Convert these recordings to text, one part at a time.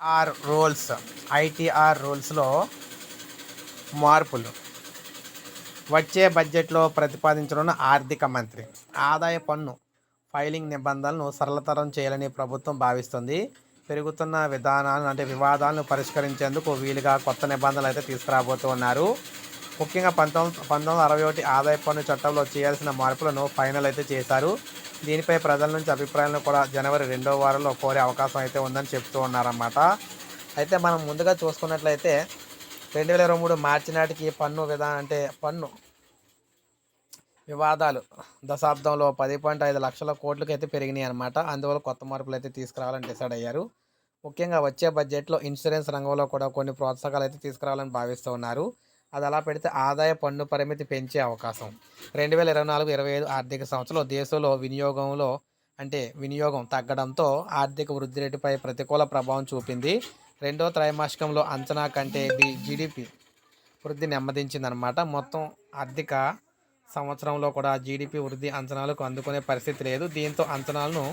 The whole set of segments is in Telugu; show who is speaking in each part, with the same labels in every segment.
Speaker 1: ఆర్ రూల్స్ ఐటీఆర్ రూల్స్లో మార్పులు. వచ్చే బడ్జెట్లో ప్రతిపాదించనున్న ఆర్థిక మంత్రి ఆదాయ పన్ను ఫైలింగ్ నిబంధనలను సరళతరం చేయాలని ప్రభుత్వం భావిస్తుంది. పెరుగుతున్న విధానాలను అంటే వివాదాలను పరిష్కరించేందుకు వీలుగా కొత్త నిబంధనలు అయితే తీసుకురాబోతున్నారు. ముఖ్యంగా పంతొమ్మిది పంతొమ్మిది వందల అరవై ఒకటి ఆదాయ పన్ను చట్టంలో చేయాల్సిన మార్పులను ఫైనల్ అయితే చేశారు. దీనిపై ప్రజల నుంచి అభిప్రాయాలను కూడా జనవరి రెండో వారంలో కోరే అవకాశం అయితే ఉందని చెప్తూ ఉన్నారన్నమాట. అయితే మనం ముందుగా చూసుకున్నట్లయితే రెండు వేల ఇరవై మూడు మార్చి నాటికి పన్ను విధానం అంటే పన్ను వివాదాలు దశాబ్దంలో పది పాయింట్ ఐదు లక్షల కోట్లకి అయితే పెరిగినాయి అనమాట అందువల్ల కొత్త మార్పులు అయితే తీసుకురావాలని డిసైడ్ అయ్యారు. ముఖ్యంగా వచ్చే బడ్జెట్లో ఇన్సూరెన్స్ రంగంలో కూడా కొన్ని ప్రోత్సాహకాలు అయితే తీసుకురావాలని భావిస్తూ ఉన్నారు. అది అలా పెడితే ఆదాయ పన్ను పరిమితి పెంచే అవకాశం. రెండు వేల ఇరవై నాలుగు ఇరవై ఐదు ఆర్థిక సంవత్సరంలో దేశంలో వినియోగంలో అంటే వినియోగం తగ్గడంతో ఆర్థిక వృద్ధి రేటుపై ప్రతికూల ప్రభావం చూపింది. రెండో త్రైమాసికంలో అంచనా కంటే బి జీడిపి వృద్ధి నెమ్మదించిందనమాట మొత్తం ఆర్థిక సంవత్సరంలో కూడా జీడిపి వృద్ధి అంచనాలకు అందుకునే పరిస్థితి లేదు. దీంతో అంచనాలను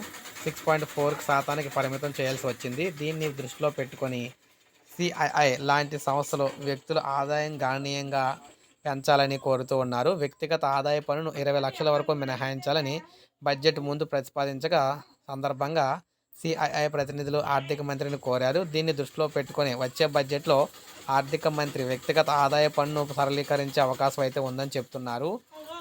Speaker 1: సిక్స్ పాయింట్ ఫోర్ శాతానికి పరిమితం చేయాల్సి వచ్చింది. దీన్ని దృష్టిలో పెట్టుకొని సిఐఐ లాంటి సంస్థలు వ్యక్తుల ఆదాయం గణనీయంగా పెంచాలని కోరుతూ ఉన్నారు. వ్యక్తిగత ఆదాయ పన్నును ఇరవై లక్షల వరకు మినహాయించాలని బడ్జెట్ ముందు ప్రతిపాదించగా సందర్భంగా సిఐఐ ప్రతినిధులు ఆర్థిక మంత్రిని కోరారు. దీన్ని దృష్టిలో పెట్టుకొని వచ్చే బడ్జెట్లో ఆర్థిక మంత్రి వ్యక్తిగత ఆదాయ పన్ను సరళీకరించే అవకాశం అయితే ఉందని చెప్తున్నారు.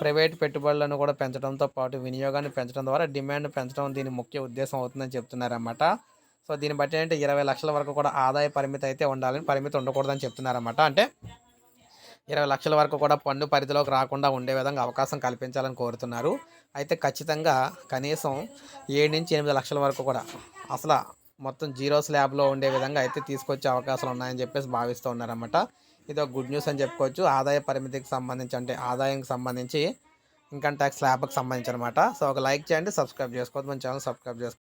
Speaker 1: ప్రైవేట్ పెట్టుబడులను కూడా పెంచడంతో పాటు వినియోగాన్ని పెంచడం ద్వారా డిమాండ్ పెంచడం దీని ముఖ్య ఉద్దేశం అవుతుందని చెప్తున్నారన్నమాట. సో దీన్ని బట్టి అంటే ఇరవై లక్షల వరకు కూడా ఆదాయ పరిమితి అయితే ఉండాలని పరిమితి ఉండకూడదని చెప్తున్నారన్నమాట. అంటే ఇరవై లక్షల వరకు కూడా పన్ను పరిధిలోకి రాకుండా ఉండే విధంగా అవకాశం కల్పించాలని కోరుతున్నారు. అయితే ఖచ్చితంగా కనీసం ఏడు నుంచి ఎనిమిది లక్షల వరకు కూడా అసలు మొత్తం జీరో స్లాబ్లో ఉండే విధంగా అయితే తీసుకొచ్చే అవకాశాలు ఉన్నాయని చెప్పేసి భావిస్తూ ఉన్నారన్నమాట. ఇది ఒక గుడ్ న్యూస్ అని చెప్పుకోవచ్చు. ఆదాయ పరిమితికి సంబంధించి అంటే ఆదాయానికి సంబంధించి ఇన్కమ్ ట్యాక్స్ స్లాబ్కి సంబంధించి అనమాట సో ఒక లైక్ చేయండి సబ్స్క్రైబ్ చేసుకోవద్దు. మన ఛానల్ సబ్స్క్రైబ్ చేసుకో